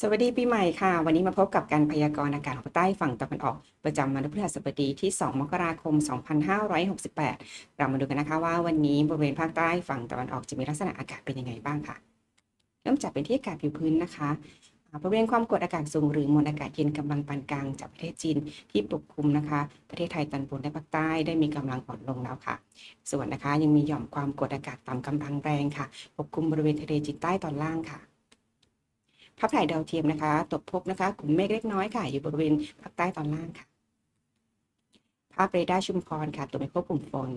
สวัสดีปีใหม่ค่ะ วันนี้มาพบกับการพยากรณ์อากาศของภาคใต้ฝั่งตะวันออก ประจำวันพฤหัสบดีที่ 2 มกราคม 2568 เรามาดูกันนะคะว่าวันนี้บริเวณภาคใต้ฝั่งตะวันออกจะมีลักษณะอากาศเป็นยังไงบ้างค่ะ เริ่มจากเป็นที่อากาศผิวพื้นนะคะบริเวณความกดอากาศสูงหรือมวลอากาศเย็นกำลังปานกลางจากประเทศจีนที่ปกคลุมนะคะ ประเทศไทยตอนบนและภาคใต้ได้มีกำลังอ่อนลงแล้วค่ะ ส่วนนะคะยังมีหย่อมความกดอากาศต่ำกำลังแรงค่ะ ปกคลุมบริเวณทะเลจีนใต้ตอนล่างค่ะ ภาพถ่ายดาวเทียมนะคะตกพบนะคะกลุ่มเมฆเล็กน้อยค่ะ อยู่บริเวณภาคใต้ตอนล่างค่ะ ภาพเรดาร์ชุมพรค่ะตรวจไม่พบกลุ่มฝน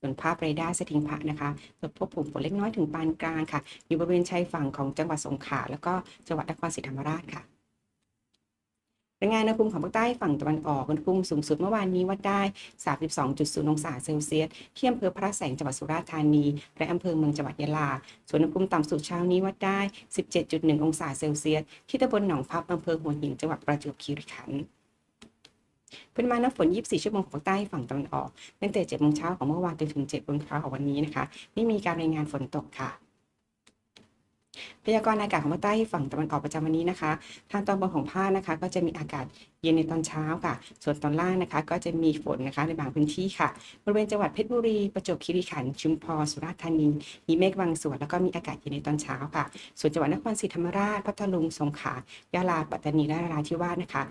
ส่วนภาพเรดาร์สถิงพระนะคะตรวจพบกลุ่มฝนเล็กน้อยถึงปานกลางค่ะ อยู่บริเวณชายฝั่งของจังหวัดสงขลาแล้วก็จังหวัดนครศรีธรรมราชค่ะ รายงานอุณหภูมิของภาคใต้ฝั่งตะวันออกอุณหภูมิสูงสุดเมื่อวานนี้วัดได้ 32.0 องศาเซลเซียสที่อำเภอพระแสงจังหวัดสุราษฎร์ธานี และอำเภอเมืองจังหวัดยะลา ส่วนอุณหภูมิต่ำสุดเช้านี้วัดได้ 17.1 องศาเซลเซียสที่ตำบลหนองพับอำเภอหัวหินจังหวัดประจวบคีรีขันธ์ปริมาณน้ำฝน 24 ชั่วโมงของภาคใต้ฝั่งตะวันออกตั้งแต่7โมงเช้าของเมื่อวานจนถึง7โมงเช้าของวันนี้นะคะ ไม่มีการรายงานฝนตกค่ะ พยากรณ์อากาศของภาคใต้ฝั่งตะวันออกประจำวันนี้นะคะ ทางตอนบนของภาคนะคะ ก็จะมีอากาศเย็นในตอนเช้าค่ะ ส่วนตอนล่างนะคะ ก็จะมีฝนนะคะในบางพื้นที่ค่ะ บริเวณจังหวัดเพชรบุรี ประจวบคีรีขันธ์ ชุมพร สุราษฎร์ธานี มีเมฆบางส่วน แล้วก็มีอากาศเย็นในตอนเช้าค่ะ ส่วนจังหวัดนครศรีธรรมราช พัทลุง สงขลา ยะลา ปัตตานี และนราธิวาสนะคะ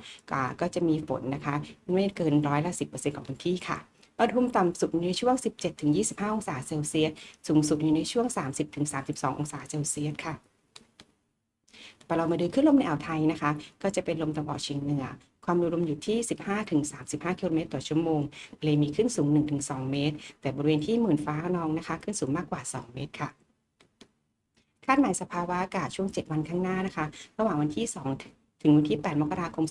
ก็จะมีฝนนะคะ ไม่เกินร้อยละ10%ของพื้นที่ค่ะ อุณหภูมิต่ำสุดอยู่ในช่วง 17-25 องศาเซลเซียส สูงสุดอยู่ในช่วง 30-32 องศาเซลเซียสค่ะไปเรามาดูขึ้นลมในอ่าวไทยนะคะ ก็จะเป็นลมตะวันออกเฉียงเหนือ ความเร็วลมอยู่ที่ 15-35 กิโลเมตรต่อชั่วโมงทะเลมีขึ้นสูง 1-2 เมตร แต่บริเวณที่หมื่นฟ้านองนะคะ ขึ้นสูงมากกว่า 2 เมตรค่ะคาดหมายสภาวะอากาศช่วง 7 วันข้างหน้านะคะ ระหว่างวันที่ 2 ถึงวันที่ 8 มกราคม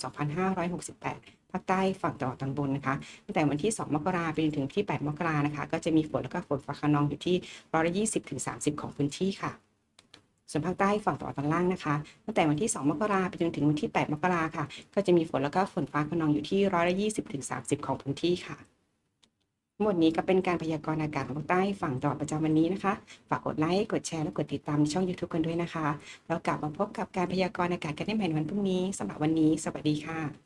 2568 ภาคใต้ฝั่งตะวันออกตอนบนนะคะตั้งแต่วันที่ 2 มกราไปจนถึงที่ 8 มกรานะคะ ก็จะมีฝนแล้วก็ฝนฟ้าคะนองอยู่ที่ร้อยละ20-30ของพื้นที่ค่ะส่วนภาคใต้ฝั่งตะวันออกตอนล่างนะคะ ตั้งแต่วันที่ 2 มกราไปจนถึงวันที่ 8 มกราค่ะ ก็จะมีฝนแล้วก็ฝนฟ้าคะนองอยู่ที่ร้อยละ20-30ของพื้นที่ค่ะทั้งหมดนี้ก็เป็นการพยากรณ์อากาศของภาคใต้ฝั่งตะวันออกประจำวันนี้นะคะ ฝากกดไลค์ กดแชร์ และกดติดตามช่อง YouTube กันด้วยนะคะ แล้วกลับมาพบกับการพยากรณ์อากาศกันได้ใหม่ในวันพรุ่งนี้สำหรับวันนี้ สวัสดีค่ะ